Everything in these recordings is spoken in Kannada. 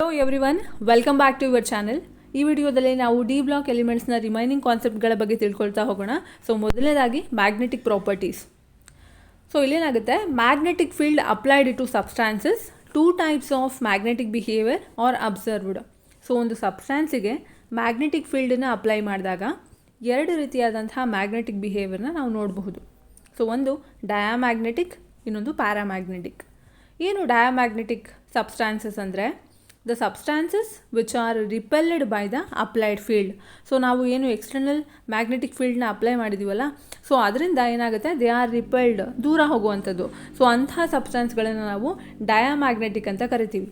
Hello everyone welcome back to your channel ಈ ವಿಡಿಯೋದಲ್ಲಿ ನಾವು ಡಿ ಬ್ಲಾಕ್ ಎಲಿಮೆಂಟ್ಸ್ನ ರಿಮೈನಿಂಗ್ ಕಾನ್ಸೆಪ್ಟ್ಗಳ ಬಗ್ಗೆ ತಿಳ್ಕೊಳ್ತಾ ಹೋಗೋಣ. ಸೊ ಮೊದಲನೇದಾಗಿ magnetic properties so ಇಲ್ಲೇನಾಗುತ್ತೆ? Magnetic field applied to substances two types of magnetic behaviour are observed so ಒಂದು ಸಬ್ಸ್ಟಾನ್ಸಿಗೆ ಮ್ಯಾಗ್ನೆಟಿಕ್ ಫೀಲ್ಡನ್ನು ಅಪ್ಲೈ ಮಾಡಿದಾಗ ಎರಡು ರೀತಿಯಾದಂತಹ ಮ್ಯಾಗ್ನೆಟಿಕ್ ಬಿಹೇವಿಯರ್ನ ನಾವು ನೋಡಬಹುದು. ಸೊ ಒಂದು ಡಯಾಮ್ಯಾಗ್ನೆಟಿಕ್ ಇನ್ನೊಂದು ಪ್ಯಾರಾಮ್ಯಾಗ್ನೆಟಿಕ್ ಏನು ಡಯಾಮ್ಯಾಗ್ನೆಟಿಕ್ ಸಬ್ಸ್ಟಾನ್ಸಸ್ ಅಂದರೆ? The substances which are repelled by the applied field so ನಾವು ಏನು ಎಕ್ಸ್ಟರ್ನಲ್ ಮ್ಯಾಗ್ನೆಟಿಕ್ ಫೀಲ್ಡ್ನ ಅಪ್ಲೈ ಮಾಡಿದ್ದೀವಲ್ಲ ಸೊ ಅದರಿಂದ ಏನಾಗುತ್ತೆ? ದೇ ಆರ್ ರಿಪೆಲ್ಡ್ ದೂರ ಹೋಗುವಂಥದ್ದು. ಸೊ ಅಂತಹ ಸಬ್ಸ್ಟಾನ್ಸ್ಗಳನ್ನು ನಾವು ಡಯಾಮ್ಯಾಗ್ನೆಟಿಕ್ ಅಂತ ಕರಿತೀವಿ.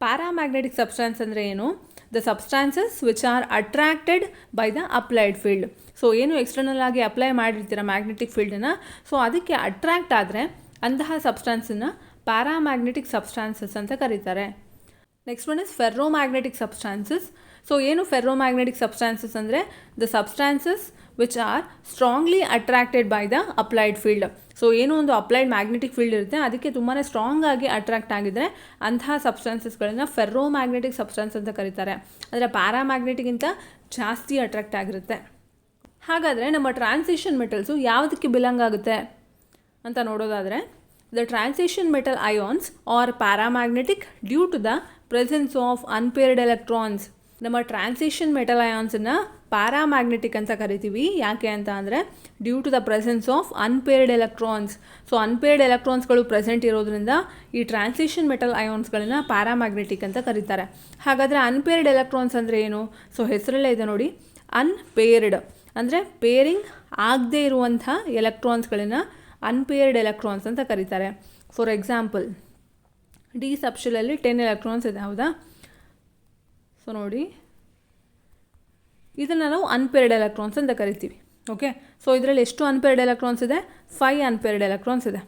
ಪ್ಯಾರಾಮ್ಯಾಗ್ನೆಟಿಕ್ ಸಬ್ಸ್ಟಾನ್ಸ್ ಅಂದರೆ ಏನು? The substances which are attracted by the applied field so ಏನು ಎಕ್ಸ್ಟರ್ನಲ್ ಆಗಿ ಅಪ್ಲೈ ಮಾಡಿರ್ತೀರ ಮ್ಯಾಗ್ನೆಟಿಕ್ ಫೀಲ್ಡನ್ನು ಸೊ ಅದಕ್ಕೆ ಅಟ್ರಾಕ್ಟ್ ಆದರೆ ಅಂತಹ ಸಬ್ಸ್ಟಾನ್ಸನ್ನು ಪ್ಯಾರಾಮ್ಯಾಗ್ನೆಟಿಕ್ ಸಬ್ಸ್ಟಾನ್ಸಸ್ ಅಂತ ಕರೀತಾರೆ. Next one is ferromagnetic substances so ಏನು ಫೆರ್ರೋಮ್ಯಾಗ್ನೆಟಿಕ್ ಸಬ್ಸ್ಟಾನ್ಸಸ್ ಅಂದರೆ? The substances which are strongly attracted by the applied field so ಏನೋ ಒಂದು ಅಪ್ಲೈಡ್ ಮ್ಯಾಗ್ನೆಟಿಕ್ ಫೀಲ್ಡ್ ಇರುತ್ತೆ, ಅದಕ್ಕೆ ತುಂಬಾ ಸ್ಟ್ರಾಂಗ್ ಆಗಿ ಅಟ್ರಾಕ್ಟ್ ಆಗಿದ್ರೆ ಅಂತಹ ಸಬ್ಸ್ಟಾನ್ಸಸ್ಗಳನ್ನು ಫೆರ್ರೋಮ್ಯಾಗ್ನೆಟಿಕ್ ಸಬ್ಸ್ಟಾನ್ಸ್ ಅಂತ ಕರೀತಾರೆ. ಅಂದರೆ ಪ್ಯಾರಾಮ್ಯಾಗ್ನೆಟಿಗಿಂತ ಜಾಸ್ತಿ ಅಟ್ರಾಕ್ಟ್ ಆಗಿರುತ್ತೆ. ಹಾಗಾದರೆ ನಮ್ಮ ಟ್ರಾನ್ಸಿಷನ್ ಮೆಟಲ್ಸು ಯಾವುದಕ್ಕೆ ಬಿಲಾಂಗ್ ಆಗುತ್ತೆ? ಅಂತ ನೋಡೋದಾದರೆ the transition metal ions are paramagnetic due to the presence of unpaired electrons ನಮ್ಮ ಟ್ರಾನ್ಸಿಷನ್ ಮೆಟಲ್ ಅಯಾನ್ಸನ್ನು ಪ್ಯಾರಾಮ್ಯಾಗ್ನೆಟಿಕ್ ಅಂತ ಕರಿತೀವಿ. ಯಾಕೆ ಅಂತ ಅಂದರೆ due to the presence of unpaired electrons so unpaired ಎಲೆಕ್ಟ್ರಾನ್ಸ್ಗಳು present ಇರೋದ್ರಿಂದ ಈ ಟ್ರಾನ್ಸಿಷನ್ ಮೆಟಲ್ ಅಯಾನ್ಸ್ಗಳನ್ನ ಪ್ಯಾರಾಮ್ಯಾಗ್ನೆಟಿಕ್ ಅಂತ ಕರೀತಾರೆ. ಹಾಗಾದರೆ ಅನ್ಪೇರ್ಡ್ ಎಲೆಕ್ಟ್ರಾನ್ಸ್ ಅಂದರೆ ಏನು? ಸೊ ಹೆಸರಲ್ಲೇ ಇದೆ ನೋಡಿ. ಅನ್ಪೇರ್ಡ್ ಅಂದರೆ ಪೇರಿಂಗ್ ಆಗದೇ ಇರುವಂಥ ಎಲೆಕ್ಟ್ರಾನ್ಸ್ಗಳನ್ನು ಅನ್ಪೇರ್ಡ್ ಎಲೆಕ್ಟ್ರಾನ್ಸ್ ಅಂತ ಕರೀತಾರೆ. ಫಾರ್ ಎಕ್ಸಾಂಪಲ್ ಡಿ ಸಬ್ಶಲಲ್ಲಿ ಟೆನ್ ಎಲೆಕ್ಟ್ರಾನ್ಸ್ ಇದೆ, ಹೌದಾ? ಸೊ ನೋಡಿ. ಇದನ್ನು ನಾವು ಅನ್ಪೇರ್ಡ್ ಎಲೆಕ್ಟ್ರಾನ್ಸ್ ಅಂತ ಕರಿತೀವಿ ಓಕೆ ಸೊ ಇದರಲ್ಲಿ ಎಷ್ಟು ಅನ್ಪೇರ್ಡ್ ಎಲೆಕ್ಟ್ರಾನ್ಸ್ ಇದೆ? ಫೈ ಅನ್ಪೇರ್ಡ್ ಎಲೆಕ್ಟ್ರಾನ್ಸ್ ಇದೆ.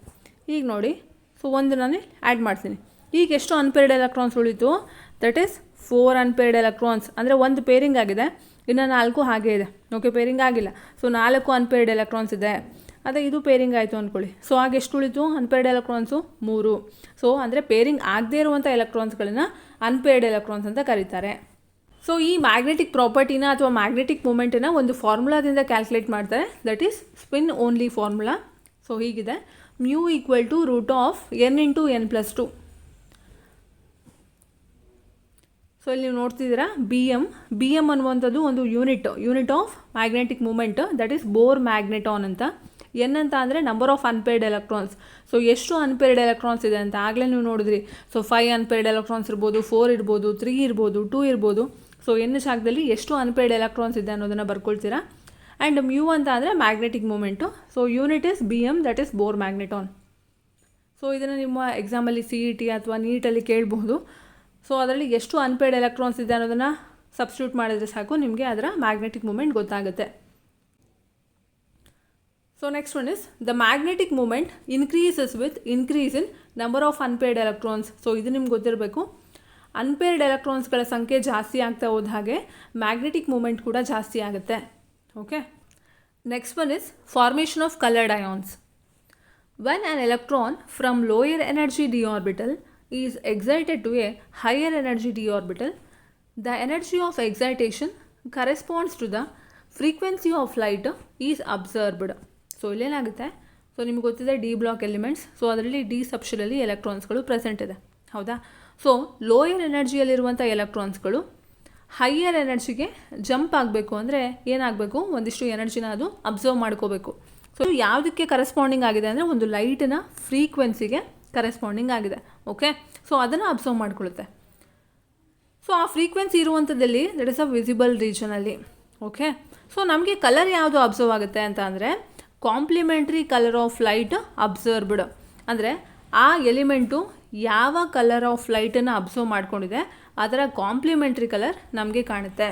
ಈಗ ನೋಡಿ ಸೊ ಒಂದು ನಾನು ಆ್ಯಡ್ ಮಾಡ್ತೀನಿ. ಈಗ ಎಷ್ಟು ಅನ್ಪೇರ್ಡ್ ಎಲೆಕ್ಟ್ರಾನ್ಸ್ ಉಳಿತು? That is four unpaired electrons ಅಂದರೆ ಒಂದು ಪೇರಿಂಗ್ ಆಗಿದೆ, ಇನ್ನು ನಾಲ್ಕು ಹಾಗೆ ಇದೆ ಓಕೆ ಪೇರಿಂಗ್ ಆಗಿಲ್ಲ. ಸೊ ನಾಲ್ಕು ಅನ್ಪೇರ್ಡ್ ಎಲೆಕ್ಟ್ರಾನ್ಸ್ ಇದೆ. ಅದೇ ಇದು ಪೇರಿಂಗ್ ಆಯಿತು ಅಂದ್ಕೊಳ್ಳಿ ಸೊ ಆಗ ಎಷ್ಟು ಉಳಿತು? ಅನ್ಪೇರ್ಡ್ ಎಲೆಕ್ಟ್ರಾನ್ಸು ಮೂರು. ಸೊ ಅಂದರೆ ಪೇರಿಂಗ್ ಆಗದೇ ಇರುವಂಥ ಎಲೆಕ್ಟ್ರಾನ್ಸ್ಗಳನ್ನ ಅನ್ಪೇರ್ಡ್ ಎಲೆಕ್ಟ್ರಾನ್ಸ್ ಅಂತ ಕರೀತಾರೆ. ಸೊ ಈ ಮ್ಯಾಗ್ನೆಟಿಕ್ ಪ್ರಾಪರ್ಟಿನ ಅಥವಾ ಮ್ಯಾಗ್ನೆಟಿಕ್ ಮೂಮೆಂಟನ್ನು ಒಂದು ಫಾರ್ಮುಲಾದಿಂದ ಕ್ಯಾಲ್ಕುಲೇಟ್ ಮಾಡ್ತಾರೆ. That is spin only formula so ಹೀಗಿದೆ. Mu equal to root of N into N plus two so ಇಲ್ಲಿ ನೀವು ನೋಡ್ತಿದ್ದೀರಾ? ಬಿ ಎಂ ಬಿ ಎಂ ಅನ್ನುವಂಥದ್ದು ಒಂದು unit unit of magnetic moment that is Bohr magneton ಅಂತ. ಎನ್ ಅಂತ ಅಂದರೆ number of unpaired electrons so ಎಷ್ಟು ಅನ್ಪೇರ್ಡ್ ಎಲೆಕ್ಟ್ರಾನ್ಸ್ ಇದೆ ಅಂತ ಆಗಲೇ ನೀವು ನೋಡಿದ್ರಿ. ಸೊ ಫೈವ್ ಅನ್ಪೇರ್ಡ್ ಎಲೆಕ್ಟ್ರಾನ್ಸ್ ಇರ್ಬೋದು ಫೋರ್ ಇರ್ಬೋದು ತ್ರೀ ಇರ್ಬೋದು ಟೂ ಇರ್ಬೋದು. ಸೊ ಎನ್ ಜಾಗದಲ್ಲಿ ಎಷ್ಟು ಅನ್ಪೇರ್ಡ್ ಎಲೆಕ್ಟ್ರಾನ್ಸ್ ಇದೆ ಅನ್ನೋದನ್ನು ಬರ್ಕೊಳ್ತೀರಾ? ಆ್ಯಂಡ್ ಮ್ಯೂ ಅಂತ ಅಂದರೆ magnetic moment so unit is B M that is Bohr magneton so ಇದನ್ನು ನಿಮ್ಮ ಎಕ್ಸಾಮಲ್ಲಿ ಸಿ ಇ ಟಿ ಅಥವಾ ನೀಟಲ್ಲಿ ಕೇಳಬಹುದು ಸೊ ಅದರಲ್ಲಿ ಎಷ್ಟು ಅನ್ಪೇರ್ಡ್ ಎಲೆಕ್ಟ್ರಾನ್ಸ್ ಇದೆ ಅನ್ನೋದನ್ನು ಸಬ್ಸ್ಟ್ಯೂಟ್ ಮಾಡಿದ್ರೆ ಸಾಕು, ನಿಮಗೆ ಅದರ ಮ್ಯಾಗ್ನೆಟಿಕ್ ಮೂಮೆಂಟ್ ಗೊತ್ತಾಗುತ್ತೆ. So next one is the magnetic moment increases with increase in number of unpaired electrons so ಇದು ನಿಮ್ಗೆ ಗೊತ್ತಿರಬೇಕು. ಅನ್ಪೇರ್ಡ್ ಎಲೆಕ್ಟ್ರಾನ್ಸ್ಗಳ ಸಂಖ್ಯೆ ಜಾಸ್ತಿ ಆಗ್ತಾ ಹೋದ ಹಾಗೆ ಮ್ಯಾಗ್ನೆಟಿಕ್ ಮೂಮೆಂಟ್ ಕೂಡ ಜಾಸ್ತಿ ಆಗುತ್ತೆ. Okay next one is formation of coloured ions when an electron from lower energy D orbital is excited to a higher energy d orbital, the energy of excitation corresponds to the frequency of light is observed. So ಇಲ್ಲೇನಾಗುತ್ತೆ? So ನಿಮ್ಗೆ ಗೊತ್ತಿದೆ ಡಿ ಬ್ಲಾಕ್ ಎಲಿಮೆಂಟ್ಸ್ ಸೊ ಅದರಲ್ಲಿ ಡಿ ಸಬ್ಷಲಲ್ಲಿ ಎಲೆಕ್ಟ್ರಾನ್ಸ್ಗಳು ಪ್ರೆಸೆಂಟ್ ಇದೆ. ಹೌದಾ? ಸೊ ಲೋಯರ್ ಎನರ್ಜಿಯಲ್ಲಿರುವಂಥ ಎಲೆಕ್ಟ್ರಾನ್ಸ್ಗಳು ಹೈಯರ್ ಎನರ್ಜಿಗೆ ಜಂಪ್ ಆಗಬೇಕು ಅಂದರೆ ಏನಾಗಬೇಕು? ಒಂದಿಷ್ಟು ಎನರ್ಜಿನ ಅದು ಅಬ್ಸರ್ವ್ ಮಾಡ್ಕೋಬೇಕು. ಸೊ ಯಾವುದಕ್ಕೆ ಕರೆಸ್ಪಾಂಡಿಂಗ್ ಆಗಿದೆ ಅಂದರೆ ಒಂದು ಲೈಟಿನ ಫ್ರೀಕ್ವೆನ್ಸಿಗೆ ಕರೆಸ್ಪಾಂಡಿಂಗ್ ಆಗಿದೆ. ಓಕೆ ಸೊ ಅದನ್ನು ಅಬ್ಸರ್ವ್ ಮಾಡ್ಕೊಳ್ಳುತ್ತೆ. ಸೊ ಆ ಫ್ರೀಕ್ವೆನ್ಸಿ ಇರುವಂಥದ್ದಲ್ಲಿ ದಟ್ ಇಸ್ ಅ ವಿಸಿಬಲ್ ರೀಜನಲ್ಲಿ ಓಕೆ ಸೊ ನಮಗೆ ಕಲರ್ ಯಾವುದು ಅಬ್ಸರ್ವ್ ಆಗುತ್ತೆ ಅಂತ ಅಂದರೆ complementary colour of light absorbed ಅಂದರೆ ಆ ಎಲಿಮೆಂಟು ಯಾವ ಕಲರ್ ಆಫ್ ಲೈಟನ್ನು ಅಬ್ಸರ್ವ್ ಮಾಡ್ಕೊಂಡಿದೆ, ಅದರ ಕಾಂಪ್ಲಿಮೆಂಟ್ರಿ ಕಲರ್ ನಮಗೆ ಕಾಣುತ್ತೆ.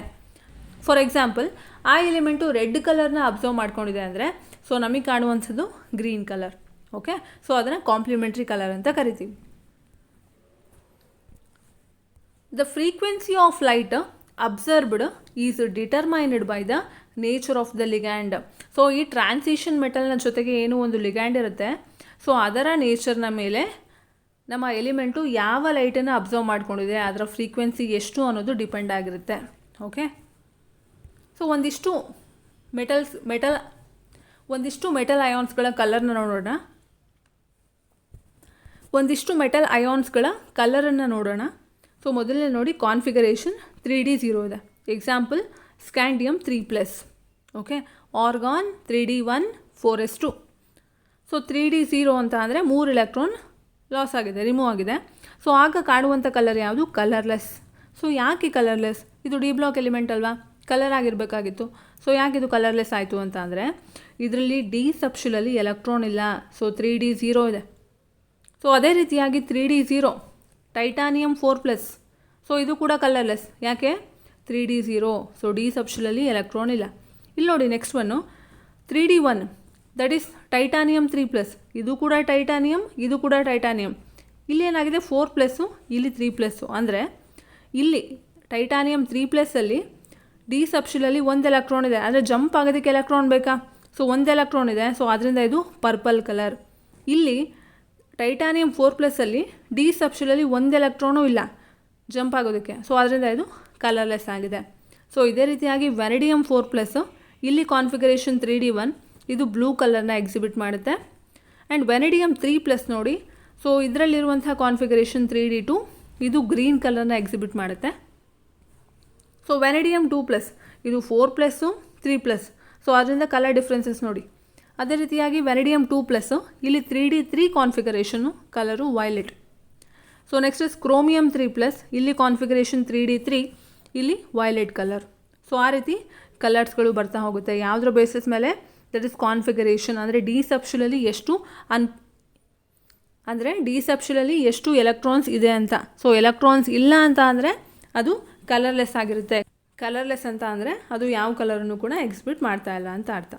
ಫಾರ್ ಎಕ್ಸಾಂಪಲ್ ಆ ಎಲಿಮೆಂಟು ರೆಡ್ ಕಲರ್ನ ಅಬ್ಸರ್ವ್ ಮಾಡ್ಕೊಂಡಿದೆ ಅಂದರೆ ಸೊ ನಮಗೆ ಕಾಣುವಂಥದ್ದು ಗ್ರೀನ್ ಕಲರ್. ಓಕೆ ಸೊ ಅದನ್ನು ಕಾಂಪ್ಲಿಮೆಂಟ್ರಿ ಕಲರ್ ಅಂತ ಕರಿತೀವಿ. The frequency of light absorbed is determined by the nature of the ligand so ಈ ಟ್ರಾನ್ಸಿಷನ್ ಮೆಟಲ್ನ ಜೊತೆಗೆ ಏನು ಒಂದು ಲಿಗ್ಯಾಂಡ್ ಇರುತ್ತೆ. ಸೊ ಅದರ ನೇಚರ್ನ ಮೇಲೆ ನಮ್ಮ ಎಲಿಮೆಂಟು ಯಾವ ಲೈಟನ್ನು ಅಬ್ಸರ್ವ್ ಮಾಡ್ಕೊಂಡಿದೆ, ಅದರ ಫ್ರೀಕ್ವೆನ್ಸಿ ಎಷ್ಟು ಅನ್ನೋದು ಡಿಪೆಂಡ್ ಆಗಿರುತ್ತೆ. ಓಕೆ ಸೊ ಒಂದಿಷ್ಟು ಮೆಟಲ್ಸ್ ಮೆಟಲ್ ಒಂದಿಷ್ಟು ಮೆಟಲ್ ಅಯಾನ್ಸ್ಗಳ ಕಲರ್ನ ನೋಡೋಣ. ಒಂದಿಷ್ಟು ಮೆಟಲ್ ಅಯಾನ್ಸ್ಗಳ ಕಲರನ್ನು ನೋಡೋಣ. ಸೊ ಮೊದಲನೇ ನೋಡಿ ಕಾನ್ಫಿಗರೇಷನ್ ತ್ರೀ ಡಿ ಝೀರೋ ಇದೆ. Example scandium three plus okay argon three D one four S two so three D zero ಅಂತ ಅಂದರೆ ಮೂರು ಎಲೆಕ್ಟ್ರಾನ್ ಲಾಸ್ ಆಗಿದೆ ರಿಮೂವ್ ಆಗಿದೆ. ಸೊ ಆಗ ಕಾಣುವಂಥ ಕಲರ್ ಯಾವುದು? ಕಲರ್ಲೆಸ್ ಸೊ ಯಾಕೆ ಕಲರ್ಲೆಸ್ ಇದು ಡಿ ಬ್ಲಾಕ್ ಎಲಿಮೆಂಟ್ ಅಲ್ವಾ? ಕಲರ್ ಆಗಿರಬೇಕಾಗಿತ್ತು. ಸೊ ಯಾಕೆ ಇದು ಕಲರ್ಲೆಸ್ ಆಯಿತು ಅಂತ ಅಂದರೆ ಇದರಲ್ಲಿ ಡಿ ಸಬ್ಶುಲಲ್ಲಿ ಎಲೆಕ್ಟ್ರಾನ್ ಇಲ್ಲ. ಸೊ ತ್ರೀ ಡಿ ಝೀರೋ ಇದೆ. ಸೊ ಅದೇ ರೀತಿಯಾಗಿ three D zero titanium four plus so ಇದು ಕೂಡ ಕಲರ್ಲೆಸ್ ಯಾಕೆ? Three D zero so D ಸಬ್ಷಲಲ್ಲಿ electron ಇಲ್ಲ. ಇಲ್ಲಿ ನೋಡಿ next one three D one that is titanium three plus ಇದು ಕೂಡ ಟೈಟಾನಿಯಮ್ ಇದು ಕೂಡ ಟೈಟಾನಿಯಮ್ ಇಲ್ಲಿ ಏನಾಗಿದೆ? ಫೋರ್ ಪ್ಲಸ್ಸು ಇಲ್ಲಿ ತ್ರೀ ಪ್ಲಸ್ಸು ಅಂದರೆ, ಇಲ್ಲಿ ಟೈಟಾನಿಯಮ್ ತ್ರೀ ಪ್ಲಸ್ಸಲ್ಲಿ ಡಿ ಸಬ್ಶುಲಲ್ಲಿ ಒಂದು ಎಲೆಕ್ಟ್ರಾನ್ ಇದೆ. ಅಂದರೆ ಜಂಪ್ ಆಗೋದಕ್ಕೆ ಎಲೆಕ್ಟ್ರಾನ್ ಬೇಕಾ? ಸೊ ಒಂದು ಎಲೆಕ್ಟ್ರಾನ್ ಇದೆ. ಸೊ ಅದರಿಂದ ಇದು ಪರ್ಪಲ್ ಕಲರ್ ಇಲ್ಲಿ ಟೈಟಾನಿಯಂ ಫೋರ್ ಪ್ಲಸ್ಸಲ್ಲಿ ಡಿ ಸಬ್ಶುಲಲ್ಲಿ ಒಂದು ಎಲೆಕ್ಟ್ರಾನು ಇಲ್ಲ. ಜಂಪ್ ಆಗೋದಕ್ಕೆ. ಸೊ ಅದರಿಂದ ಇದು ಕಲರ್ಲೆಸ್ ಆಗಿದೆ. ಸೊ ಇದೇ ರೀತಿಯಾಗಿ ವೆನಿಡಿಯಮ್ ಫೋರ್ ಪ್ಲಸ್ಸು ಇಲ್ಲಿ ಕಾನ್ಫಿಗರೇಷನ್ ತ್ರೀ ಡಿ ಒನ್ ಇದು ಬ್ಲೂ ಕಲರ್ನ ಎಕ್ಸಿಬಿಟ್ ಮಾಡುತ್ತೆ. ಆ್ಯಂಡ್ ವೆನಿಡಿಯಮ್ ತ್ರೀ ಪ್ಲಸ್ ನೋಡಿ ಸೊ ಇದರಲ್ಲಿರುವಂಥ ಕಾನ್ಫಿಗರೇಷನ್ ತ್ರೀ ಡಿ ಟು ಇದು ಗ್ರೀನ್ ಕಲರ್ನ ಎಕ್ಸಿಬಿಟ್ ಮಾಡುತ್ತೆ. ಸೊ ವೆನಿಡಿಯಮ್ ಟೂ ಪ್ಲಸ್ ಇದು four plus three plus so ಅದರಿಂದ ಕಲರ್ ಡಿಫ್ರೆನ್ಸಸ್ ನೋಡಿ. ಅದೇ ರೀತಿಯಾಗಿ ವೆನಿಡಿಯಮ್ ಟೂ ಪ್ಲಸ್ಸು ಇಲ್ಲಿ three D three configuration colour violet so next is chromium three plus ಇಲ್ಲಿ ಕಾನ್ಫಿಗರೇಷನ್ ತ್ರೀ ಡಿ ತ್ರೀ ಇಲ್ಲಿ ವೈಲೆಟ್ ಕಲರ್ ಸೊ ಆ ರೀತಿ ಕಲರ್ಸ್ಗಳು ಬರ್ತಾ ಹೋಗುತ್ತೆ. ಯಾವುದ್ರ ಬೇಸಿಸ್ ಮೇಲೆ? ದಟ್ ಇಸ್ ಕಾನ್ಫಿಗರೇಷನ್ ಅಂದರೆ ಡಿ ಸಬ್ಶುಲಲ್ಲಿ ಎಷ್ಟು ಅನ್, ಅಂದರೆ ಡಿ ಸಬ್ಶುಲಲ್ಲಿ ಎಷ್ಟು ಎಲೆಕ್ಟ್ರಾನ್ಸ್ ಇದೆ ಅಂತ. ಸೊ ಎಲೆಕ್ಟ್ರಾನ್ಸ್ ಇಲ್ಲ ಅಂತ ಅಂದರೆ ಅದು ಕಲರ್ಲೆಸ್ ಆಗಿರುತ್ತೆ. ಕಲರ್ಲೆಸ್ ಅಂತ ಅಂದರೆ ಅದು ಯಾವ ಕಲರನ್ನು ಕೂಡ ಎಕ್ಸಿಬಿಟ್ ಮಾಡ್ತಾ ಇಲ್ಲ ಅಂತ ಅರ್ಥ.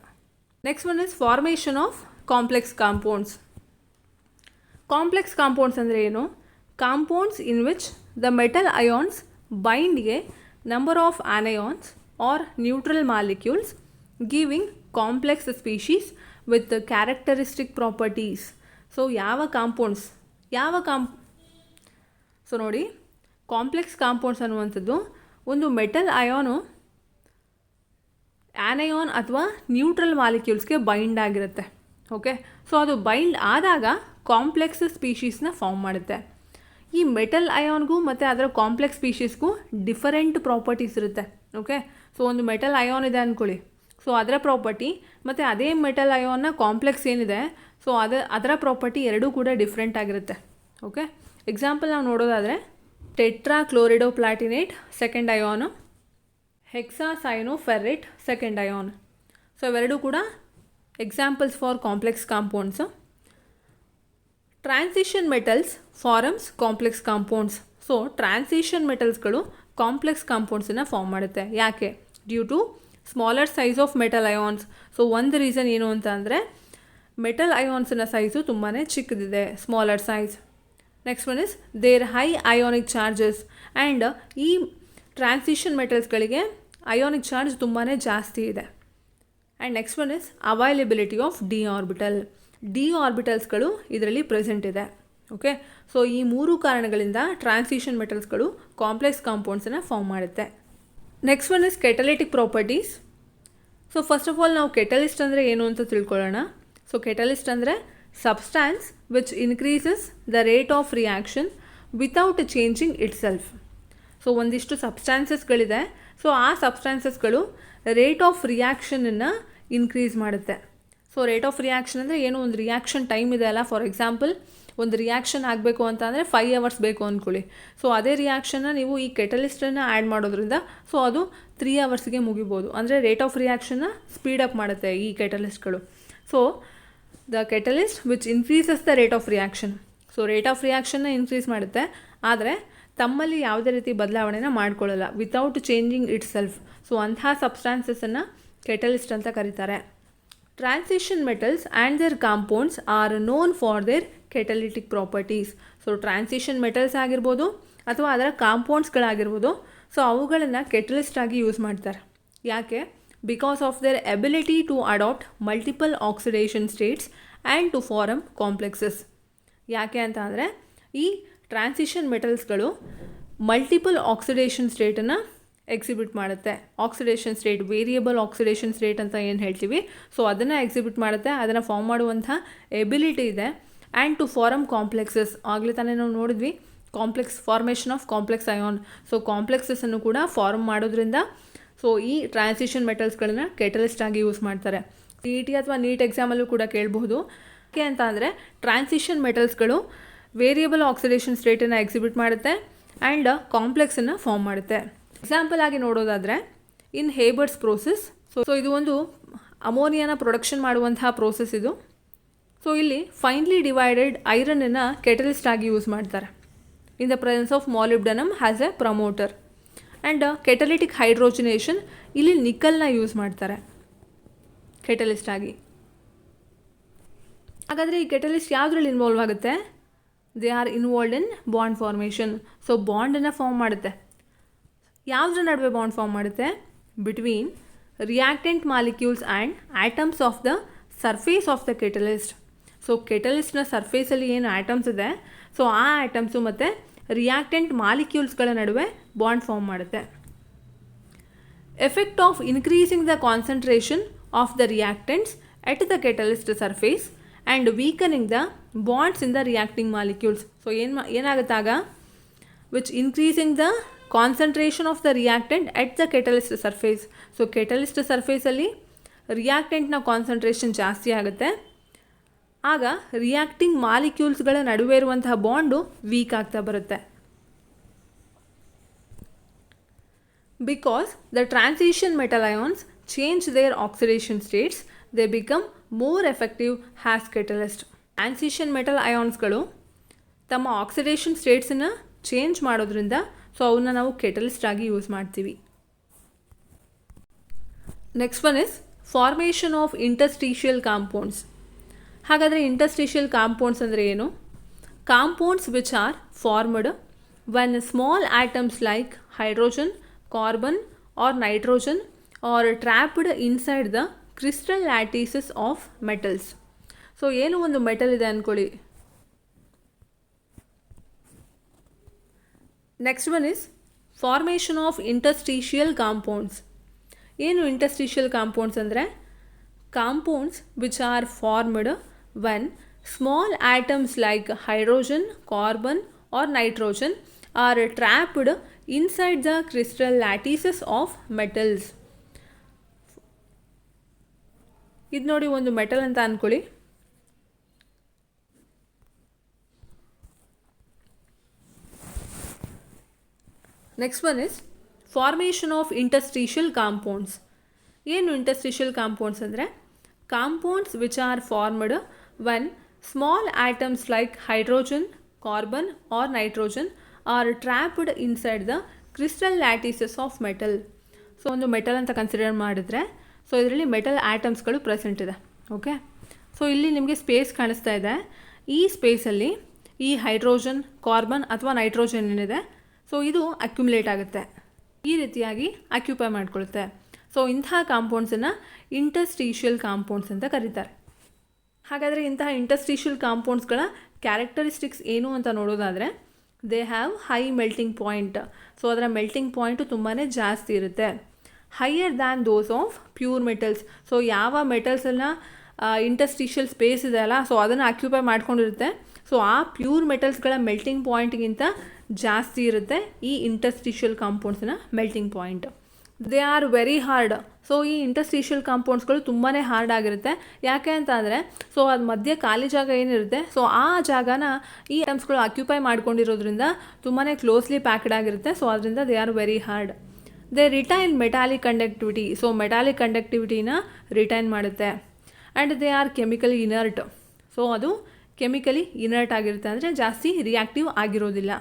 Next one is formation of complex compounds complex compounds ಅಂದರೆ ಏನು? Compounds in which the metal ions bind number of anions are neutral molecules giving complex species with characteristic properties so ಯಾವ ಕಾಂಪೌಂಡ್ಸ್ ಯಾವ ಕಾಂಪ್ ಸೊ ನೋಡಿ ಕಾಂಪ್ಲೆಕ್ಸ್ ಕಾಂಪೌಂಡ್ಸ್ ಅನ್ನುವಂಥದ್ದು ಒಂದು ಮೆಟಲ್ ಅಯಾನು ಆನಯಾನ್ ಅಥವಾ ನ್ಯೂಟ್ರಲ್ ಮಾಲಿಕ್ಯೂಲ್ಸ್ಗೆ ಬೈಂಡ್ ಆಗಿರುತ್ತೆ. ಓಕೆ ಸೊ ಅದು ಬೈಂಡ್ ಆದಾಗ ಕಾಂಪ್ಲೆಕ್ಸ್ ಸ್ಪೀಶೀಸ್ನ ಫಾರ್ಮ್ ಮಾಡುತ್ತೆ. ಈ ಮೆಟಲ್ ಅಯಾನ್ಗೂ ಮತ್ತು ಅದರ ಕಾಂಪ್ಲೆಕ್ಸ್ ಸ್ಪೀಶೀಸ್ಗೂ ಡಿಫರೆಂಟ್ ಪ್ರಾಪರ್ಟೀಸ್ ಇರುತ್ತೆ ಓಕೆ ಸೊ ಒಂದು ಮೆಟಲ್ ಅಯಾನ್ ಇದೆ ಅಂದ್ಕೊಳ್ಳಿ ಸೊ ಅದರ ಪ್ರಾಪರ್ಟಿ, ಮತ್ತು ಅದೇ ಮೆಟಲ್ ಅಯಾನ್ನ ಕಾಂಪ್ಲೆಕ್ಸ್ ಏನಿದೆ ಸೊ ಅದ, ಅದರ ಪ್ರಾಪರ್ಟಿ ಎರಡೂ ಕೂಡ ಡಿಫ್ರೆಂಟ್ ಆಗಿರುತ್ತೆ ಓಕೆ ಎಕ್ಸಾಂಪಲ್ ನಾವು ನೋಡೋದಾದರೆ tetrachloridoplatinate second ion hexacyanoferrate second ion so ಇವೆರಡೂ ಕೂಡ examples for complex compounds transition metals forms complex compounds so transition ಮೆಟಲ್ಸ್ಗಳು complex ಕಾಂಪೌಂಡ್ಸನ್ನು ಫಾರ್ಮ್ ಮಾಡುತ್ತೆ. ಯಾಕೆ? Due to smaller size of metal ions so ಒಂದು ರೀಸನ್ ಏನು ಅಂತ ಅಂದರೆ ಮೆಟಲ್ ಅಯಾನ್ಸ್ನ ಸೈಜು ತುಂಬಾ ಚಿಕ್ಕದಿದೆ smaller size next one is there high ionic charges and ಈ ಟ್ರಾನ್ಸಿಷನ್ ಮೆಟಲ್ಸ್ಗಳಿಗೆ ಅಯೋನಿಕ್ ಚಾರ್ಜ್ ತುಂಬಾ ಜಾಸ್ತಿ ಇದೆ. And next one is availability of d orbital d ಆರ್ಬಿಟಲ್ಸ್ಗಳು ಇದರಲ್ಲಿ ಪ್ರೆಸೆಂಟ್ ಇದೆ, ಓಕೆ? ಸೊ ಈ ಮೂರು ಕಾರಣಗಳಿಂದ ಟ್ರಾನ್ಸಿಷನ್ ಮೆಟಲ್ಸ್ಗಳು ಕಾಂಪ್ಲೆಕ್ಸ್ ಕಾಂಪೌಂಡ್ಸನ್ನು ಫಾರ್ಮ್ ಮಾಡುತ್ತೆ. Next one is catalytic properties so first of all ನಾವು ಕೆಟಲಿಸ್ಟ್ ಅಂದರೆ ಏನು ಅಂತ ತಿಳ್ಕೊಳ್ಳೋಣ. ಸೊ ಕೆಟಲಿಸ್ಟ್ ಅಂದರೆ substance which increases the rate of reaction without changing itself so ಒಂದಿಷ್ಟು ಸಬ್ಸ್ಟ್ಯಾನ್ಸಸ್ಗಳಿದೆ ಸೊ ಆ ಸಬ್ಸ್ಟ್ಯಾನ್ಸಸ್ಗಳು ರೇಟ್ ಆಫ್ ರಿಯಾಕ್ಷನನ್ನು ಇನ್ಕ್ರೀಸ್ ಮಾಡುತ್ತೆ. ಸೊ ರೇಟ್ ಆಫ್ ರಿಯಾಕ್ಷನ್ ಅಂದರೆ ಏನು? ಒಂದು ರಿಯಾಕ್ಷನ್ ಟೈಮ್ ಇದೆ ಅಲ್ಲ. ಫಾರ್ ಎಕ್ಸಾಂಪಲ್ ಒಂದು ರಿಯಾಕ್ಷನ್ ಆಗಬೇಕು ಅಂತ ಅಂದರೆ ಫೈವ್ ಅವರ್ಸ್ ಬೇಕು ಅಂದ್ಕೊಳ್ಳಿ ಸೊ ಅದೇ ರಿಯಾಕ್ಷನ್ನ ನೀವು ಈ ಕೆಟಲಿಸ್ಟನ್ನು ಆ್ಯಡ್ ಮಾಡೋದ್ರಿಂದ ಸೊ ಅದು ತ್ರೀ ಅವರ್ಸ್ಗೆ ಮುಗಿಬೋದು. ಅಂದರೆ ರೇಟ್ ಆಫ್ ರಿಯಾಕ್ಷನ್ನ ಅಪ್ ಮಾಡುತ್ತೆ ಈ ಕೆಟಲಿಸ್ಟ್ಗಳು so the catalyst which increases the rate of reaction so rate of ರಿಯಾಕ್ಷನ್ನ increase ಮಾಡುತ್ತೆ. ಆದರೆ, ತಮ್ಮಲ್ಲಿ ಯಾವುದೇ ರೀತಿ ಬದಲಾವಣೆನ ಮಾಡ್ಕೊಳ್ಳಲ್ಲ. Without changing itself so ಅಂತಹ ಸಬ್ಸ್ಟಾನ್ಸಸನ್ನು ಕೆಟಲಿಸ್ಟ್ ಅಂತ ಕರೀತಾರೆ. Transition metals and their compounds are known for their catalytic properties so transition metals ಆಗಿರ್ಬೋದು ಅಥವಾ ಅದರ ಕಾಂಪೌಂಡ್ಸ್ಗಳಾಗಿರ್ಬೋದು ಸೊ ಅವುಗಳನ್ನು ಕೆಟಲಿಸ್ಟ್ ಆಗಿ ಯೂಸ್ ಮಾಡ್ತಾರೆ. ಯಾಕೆ? Because of their ability to adopt multiple oxidation states and to form complexes ಯಾಕೆ ಅಂತ ಅಂದರೆ, ಈ ಟ್ರಾನ್ಸಿಷನ್ ಮೆಟಲ್ಸ್ಗಳು ಮಲ್ಟಿಪಲ್ ಆಕ್ಸಿಡೇಷನ್ ಸ್ಟೇಟನ್ನು ಎಕ್ಸಿಬಿಟ್ ಮಾಡುತ್ತೆ. Oxidation state variable oxidation state ಅಂತ ಏನು ಹೇಳ್ತೀವಿ? ಸೊ ಅದನ್ನು ಎಕ್ಸಿಬಿಟ್ ಮಾಡುತ್ತೆ, ಅದನ್ನು ಫಾರ್ಮ್ ಮಾಡುವಂಥ ಎಬಿಲಿಟಿ ಇದೆ. ಆ್ಯಂಡ್ ಟು ಫಾರಮ್ ಕಾಂಪ್ಲೆಕ್ಸಸ್ ಆಗಲೇ ತಾನೇ ನಾವು ನೋಡಿದ್ವಿ complex formation of complex ion so ಕಾಂಪ್ಲೆಕ್ಸಸ್ಸನ್ನು ಕೂಡ ಫಾರ್ಮ್ ಮಾಡೋದ್ರಿಂದ ಸೊ ಈ ಟ್ರಾನ್ಸಿಷನ್ ಮೆಟಲ್ಸ್ಗಳನ್ನ ಕೆಟಲಿಸ್ಟ್ ಆಗಿ ಯೂಸ್ ಮಾಡ್ತಾರೆ. ಸಿ ಇ ಟಿ ಅಥವಾ ನೀಟ್ ಎಕ್ಸಾಮಲ್ಲೂ ಕೂಡ ಕೇಳಬಹುದು. ಯಾಕೆ ಅಂತ ಅಂದರೆ ಟ್ರಾನ್ಸಿಷನ್ ಮೆಟಲ್ಸ್ಗಳು ವೇರಿಯಬಲ್ ಆಕ್ಸಿಡೇಷನ್ ಸ್ಟೇಟನ್ನು ಎಕ್ಸಿಬಿಟ್ ಮಾಡುತ್ತೆ ಆ್ಯಂಡ್ ಕಾಂಪ್ಲೆಕ್ಸನ್ನು ಫಾರ್ಮ್ ಮಾಡುತ್ತೆ. ಎಕ್ಸಾಂಪಲ್ ಆಗಿ ನೋಡೋದಾದರೆ in Haber's process so so ಇದು ಒಂದು ಅಮೋನಿಯಾನ ಪ್ರೊಡಕ್ಷನ್ ಮಾಡುವಂತಹ ಪ್ರೋಸೆಸ್ ಇದು. ಸೊ ಇಲ್ಲಿ ಫೈನ್ಲಿ ಡಿವೈಡೆಡ್ ಐರನನ್ನು ಕೆಟಲಿಸ್ಟ್ ಆಗಿ ಯೂಸ್ ಮಾಡ್ತಾರೆ. In the presence of molybdenum has a promoter and catalytic hydrogenation ಇಲ್ಲಿ ನಿಕ್ಕಲ್ನ ಯೂಸ್ ಮಾಡ್ತಾರೆ. ಕೆಟಲಿಸ್ಟ್ ಆಗಿ. ಹಾಗಾದರೆ ಈ ಕೆಟಲಿಸ್ಟ್ ಯಾವುದ್ರಲ್ಲಿ ಇನ್ವಾಲ್ವ್ ಆಗುತ್ತೆ? They are involved in bond formation so ಬಾಂಡನ್ನು form ಮಾಡುತ್ತೆ. ಯಾವುದ್ರ ನಡುವೆ ಬಾಂಡ್ ಫಾರ್ಮ್ ಮಾಡುತ್ತೆ? Between reactant molecules and atoms of the surface of the catalyst so ಕೆಟಲಿಸ್ಟ್ನ ಸರ್ಫೇಸಲ್ಲಿ ಏನು ಆಟಮ್ಸ್ ಇದೆ? ಸೊ ಆ ಐಟಮ್ಸು ಮತ್ತು ರಿಯಾಕ್ಟೆಂಟ್ ಮಾಲಿಕ್ಯೂಲ್ಸ್ಗಳ ನಡುವೆ ಬಾಂಡ್ ಫಾರ್ಮ್ ಮಾಡುತ್ತೆ. Effect of increasing the concentration of the reactants at the catalyst surface and weakening the bonds in the reacting molecules so ಏನು ಏನಾಗುತ್ತಾಗ which increasing the concentration of the reactant at the catalyst surface so catalyst ಸರ್ಫೇಸಲ್ಲಿ ರಿಯಾಕ್ಟೆಂಟ್ನ ಕಾನ್ಸಂಟ್ರೇಷನ್ ಜಾಸ್ತಿ ಆಗುತ್ತೆ. ಆಗ ರಿಯಾಕ್ಟಿಂಗ್ ಮಾಲಿಕ್ಯೂಲ್ಸ್ಗಳ ನಡುವೆ ಇರುವಂತಹ ಬಾಂಡು ವೀಕ್ ಆಗ್ತಾ ಬರುತ್ತೆ. Because the transition metal ions change their oxidation states they become more effective as catalyst transition metal ಅಯಾನ್ಸ್ಗಳು ತಮ್ಮ ಆಕ್ಸಿಡೇಷನ್ ಸ್ಟೇಟ್ಸನ್ನು ಚೇಂಜ್ ಮಾಡೋದ್ರಿಂದ ಸೊ ಅವನ್ನ ನಾವು ಕೆಟಲಿಸ್ಟ್ ಆಗಿ ಯೂಸ್ ಮಾಡ್ತೀವಿ. Next one is formation of interstitial compounds ಹಾಗಾದರೆ ಇಂಟರ್ಸ್ಟೀಷಿಯಲ್ ಕಾಂಪೌಂಡ್ಸ್ ಅಂದರೆ ಏನು? Compounds which are formed when small atoms like hydrogen carbon or nitrogen are trapped inside the crystal lattices of metals so ಏನು ಒಂದು ಮೆಟಲ್ ಇದೆ ಅಂದ್ಕೊಳ್ಳಿ next one is formation of interstitial compounds ಏನು ಇಂಟಸ್ಟೀಷಿಯಲ್ ಕಾಂಪೌಂಡ್ಸ್ ಅಂದರೆ? Compounds which are formed when small atoms like hydrogen carbon or nitrogen are trapped inside the crystal lattices of metals ಇದು ನೋಡಿ ಒಂದು ಮೆಟಲ್ ಅಂತ ಅಂದ್ಕೊಳ್ಳಿ next one is formation of interstitial compounds ಏನು ಇಂಟಸ್ಟ್ರೀಷಿಯಲ್ ಕಾಂಪೌಂಡ್ಸ್ ಅಂದರೆ? Compounds which are formed when small atoms like hydrogen carbon or nitrogen are trapped inside the crystal lattices of metal so ಒಂದು ಮೆಟಲ್ ಅಂತ ಕನ್ಸಿಡರ್ ಮಾಡಿದ್ರೆ ಸೊ ಇದರಲ್ಲಿ ಮೆಟಲ್ ಆಟಮ್ಸ್ಗಳು ಪ್ರೆಸೆಂಟ್ ಇದೆ. ಓಕೆ ಸೊ ಇಲ್ಲಿ ನಿಮಗೆ ಸ್ಪೇಸ್ ಕಾಣಿಸ್ತಾ ಇದೆ. ಈ ಸ್ಪೇಸಲ್ಲಿ ಈ ಹೈಡ್ರೋಜನ್ ಕಾರ್ಬನ್ ಅಥವಾ ನೈಟ್ರೋಜನ್ ಏನಿದೆ? ಸೊ ಇದು ಅಕ್ಯುಮುಲೇಟ್ ಆಗುತ್ತೆ. ಈ ರೀತಿಯಾಗಿ ಅಕ್ಯುಪೈ ಮಾಡಿಕೊಳ್ಳುತ್ತೆ ಸೊ ಇಂತಹ ಕಾಂಪೌಂಡ್ಸನ್ನು ಇಂಟರ್ಸ್ಟೀಷಿಯಲ್ ಕಾಂಪೌಂಡ್ಸ್ ಅಂತ ಕರೀತಾರೆ. ಹಾಗಾದರೆ ಇಂತಹ ಇಂಟರ್ಸ್ಟೀಷಿಯಲ್ ಕಾಂಪೌಂಡ್ಸ್ಗಳ ಕ್ಯಾರೆಕ್ಟರಿಸ್ಟಿಕ್ಸ್ ಏನು ಅಂತ ನೋಡೋದಾದರೆ they have high melting point so ಅದರ ಮೆಲ್ಟಿಂಗ್ ಪಾಯಿಂಟು ತುಂಬಾ ಜಾಸ್ತಿ ಇರುತ್ತೆ. Higher than those of pure metals so ಯಾವ ಮೆಟಲ್ಸನ್ನು ಇಂಟರ್ಸ್ಟೀಷಿಯಲ್ ಸ್ಪೇಸ್ ಇದೆ ಅಲ್ಲ ಸೊ ಅದನ್ನು ಆಕ್ಯುಪೈ ಮಾಡ್ಕೊಂಡಿರುತ್ತೆ. ಸೊ ಆ ಪ್ಯೂರ್ ಮೆಟಲ್ಸ್ಗಳ ಮೆಲ್ಟಿಂಗ್ ಪಾಯಿಂಟ್ಗಿಂತ ಜಾಸ್ತಿ ಇರುತ್ತೆ ಈ interstitial ಕಾಂಪೌಂಡ್ಸಿನ melting point they are very hard so ಈ ಇಂಟಸ್ಟಿಷಿಯಲ್ ಕಾಂಪೌಂಡ್ಸ್ಗಳು ತುಂಬಾ ಹಾರ್ಡ್ ಆಗಿರುತ್ತೆ. ಯಾಕೆ ಅಂತ ಅಂದರೆ ಸೊ ಅದು ಮಧ್ಯೆ ಖಾಲಿ ಜಾಗ ಏನಿರುತ್ತೆ ಸೊ ಆ ಜಾಗನ ಈ ಐಟಮ್ಸ್ಗಳು ಆಕ್ಯುಪೈ ಮಾಡ್ಕೊಂಡಿರೋದ್ರಿಂದ ತುಂಬಾ ಕ್ಲೋಸ್ಲಿ ಪ್ಯಾಕ್ಡ್ ಆಗಿರುತ್ತೆ. ಸೊ ಅದರಿಂದ they are very hard they retain metallic conductivity so metallic ಕಂಡಕ್ಟಿವಿಟಿನ retain ಮಾಡುತ್ತೆ. And they are chemically inert so ಅದು ಕೆಮಿಕಲಿ ಇನರ್ಟ್ ಆಗಿರುತ್ತೆ. ಅಂದರೆ ಜಾಸ್ತಿ ರಿಯಾಕ್ಟಿವ್ ಆಗಿರೋದಿಲ್ಲ.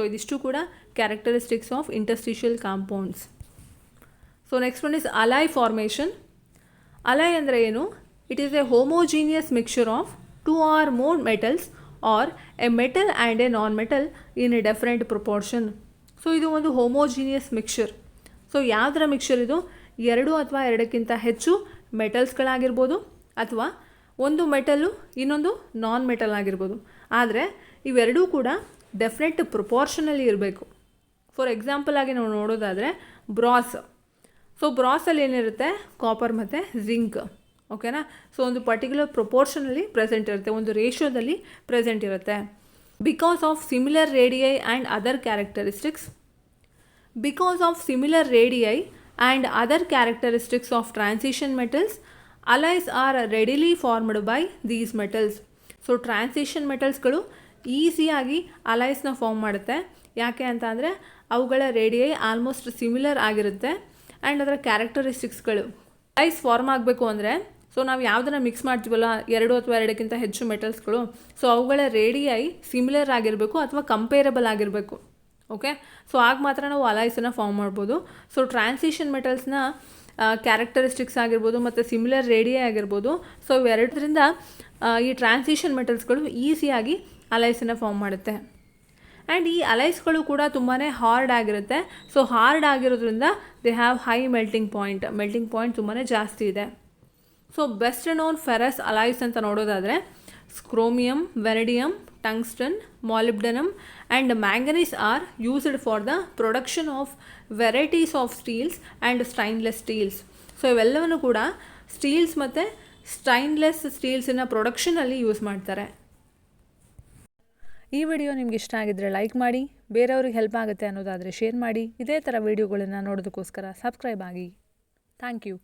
ಸೊ ಇದಿಷ್ಟು ಕೂಡ characteristics of interstitial compounds so next one is alloy formation alloy ಅಂದರೆ ಏನು? It is a homogeneous mixture of two or more metals or a metal and a non metal in a different proportion so ಇದು ಒಂದು ಹೋಮೋಜೀನಿಯಸ್ ಮಿಕ್ಸ್ಚರ್ ಸೊ ಯಾವುದರ ಮಿಕ್ಸ್ಚರ್ ಇದು? ಎರಡು ಅಥವಾ ಎರಡಕ್ಕಿಂತ ಹೆಚ್ಚು ಮೆಟಲ್ಸ್ಗಳಾಗಿರ್ಬೋದು ಅಥವಾ ಒಂದು ಮೆಟಲ್ಲು ಇನ್ನೊಂದು ನಾನ್ ಮೆಟಲ್ ಆಗಿರ್ಬೋದು. ಆದರೆ ಇವೆರಡೂ ಕೂಡ ಡೆಫಿನೆಟ್ ಪ್ರೊಪೋರ್ಷನಲ್ಲಿ ಇರಬೇಕು. ಫಾರ್ ಎಕ್ಸಾಂಪಲ್ ಆಗಿ ನಾವು ನೋಡೋದಾದರೆ ಬ್ರಾಸ್. ಸೊ ಬ್ರಾಸಲ್ಲಿ ಏನಿರುತ್ತೆ? ಕಾಪರ್ ಮತ್ತು ಜಿಂಕ್ ಓಕೆನಾ ಸೊ ಒಂದು ಪರ್ಟಿಕ್ಯುಲರ್ ಪ್ರೊಪೋರ್ಷನಲ್ಲಿ ಪ್ರೆಸೆಂಟ್ ಇರುತ್ತೆ. ಒಂದು ರೇಷಿಯೋದಲ್ಲಿ ಪ್ರೆಸೆಂಟ್ ಇರುತ್ತೆ. Because of similar radii and other characteristics because of similar radii and other characteristics of transition metals alloys are readily formed by these metals so transition ಮೆಟಲ್ಸ್ಗಳು ಈಸಿಯಾಗಿ ಅಲೈಸ್ನ ಫಾರ್ಮ್ ಮಾಡುತ್ತೆ. ಯಾಕೆ ಅಂತ ಅಂದರೆ ಅವುಗಳ ರೇಡಿಯೈ ಆಲ್ಮೋಸ್ಟ್ ಸಿಮಿಲರ್ ಆಗಿರುತ್ತೆ. ಆ್ಯಂಡ್ ಅದರ ಕ್ಯಾರೆಕ್ಟರಿಸ್ಟಿಕ್ಸ್ಗಳು ಅಲೈಸ್ ಫಾರ್ಮ್ ಆಗಬೇಕು ಅಂದರೆ, ಸೊ ನಾವು ಯಾವುದನ್ನು ಮಿಕ್ಸ್ ಮಾಡ್ತೀವಲ್ಲ, ಎರಡು ಅಥವಾ ಎರಡಕ್ಕಿಂತ ಹೆಚ್ಚು ಮೆಟಲ್ಸ್ಗಳು, ಸೊ ಅವುಗಳ ರೇಡಿಯೈ ಸಿಮಿಲರ್ ಆಗಿರಬೇಕು ಅಥವಾ ಕಂಪೇರಬಲ್ ಆಗಿರಬೇಕು. ಓಕೆ ಸೊ ಆಗ ಮಾತ್ರ ನಾವು ಅಲೈಸನ್ನು ಫಾರ್ಮ್ ಮಾಡ್ಬೋದು. ಸೊ ಟ್ರಾನ್ಸಿಷನ್ ಮೆಟಲ್ಸ್ನ ಕ್ಯಾರೆಕ್ಟರಿಸ್ಟಿಕ್ಸ್ ಆಗಿರ್ಬೋದು ಮತ್ತು ಸಿಮಿಲರ್ ರೇಡಿಯೇ ಆಗಿರ್ಬೋದು. ಸೊ ಇವೆರಡರಿಂದ ಈ ಟ್ರಾನ್ಸಿಷನ್ ಮೆಟಲ್ಸ್ಗಳು ಈಸಿಯಾಗಿ ಅಲೈಸನ್ನು ಫಾರ್ಮ್ ಮಾಡುತ್ತೆ. ಆ್ಯಂಡ್ ಈ ಅಲೈಸ್ಗಳು ಕೂಡ ತುಂಬಾ ಹಾರ್ಡ್ ಆಗಿರುತ್ತೆ. ಸೊ ಹಾರ್ಡ್ ಆಗಿರೋದ್ರಿಂದ they have high melting point melting point ತುಂಬಾ ಜಾಸ್ತಿ ಇದೆ. So best known ferrous alloys ಅಂತ ನೋಡೋದಾದರೆ chromium vanadium tungsten molybdenum and manganese are used for the production of varieties of steels and stainless steels so ಇವೆಲ್ಲವನ್ನು ಕೂಡ ಸ್ಟೀಲ್ಸ್ ಮತ್ತು ಸ್ಟೈನ್ಲೆಸ್ ಸ್ಟೀಲ್ಸಿನ ಪ್ರೊಡಕ್ಷನಲ್ಲಿ ಯೂಸ್ ಮಾಡ್ತಾರೆ. ಈ ವಿಡಿಯೋ ನಿಮ್ಗೆ ಇಷ್ಟ ಆಗಿದ್ರೆ ಲೈಕ್ ಮಾಡಿ, ಬೇರೆಯವ್ರಿಗೆ ಹೆಲ್ಪ್ ಆಗುತ್ತೆ ಅನ್ನೋದಾದರೆ ಶೇರ್ ಮಾಡಿ, ಇದೇ ಥರ ವೀಡಿಯೋಗಳನ್ನು ನೋಡೋದಕ್ಕೋಸ್ಕರ ಸಬ್ಸ್ಕ್ರೈಬ್ ಆಗಿ. Thank you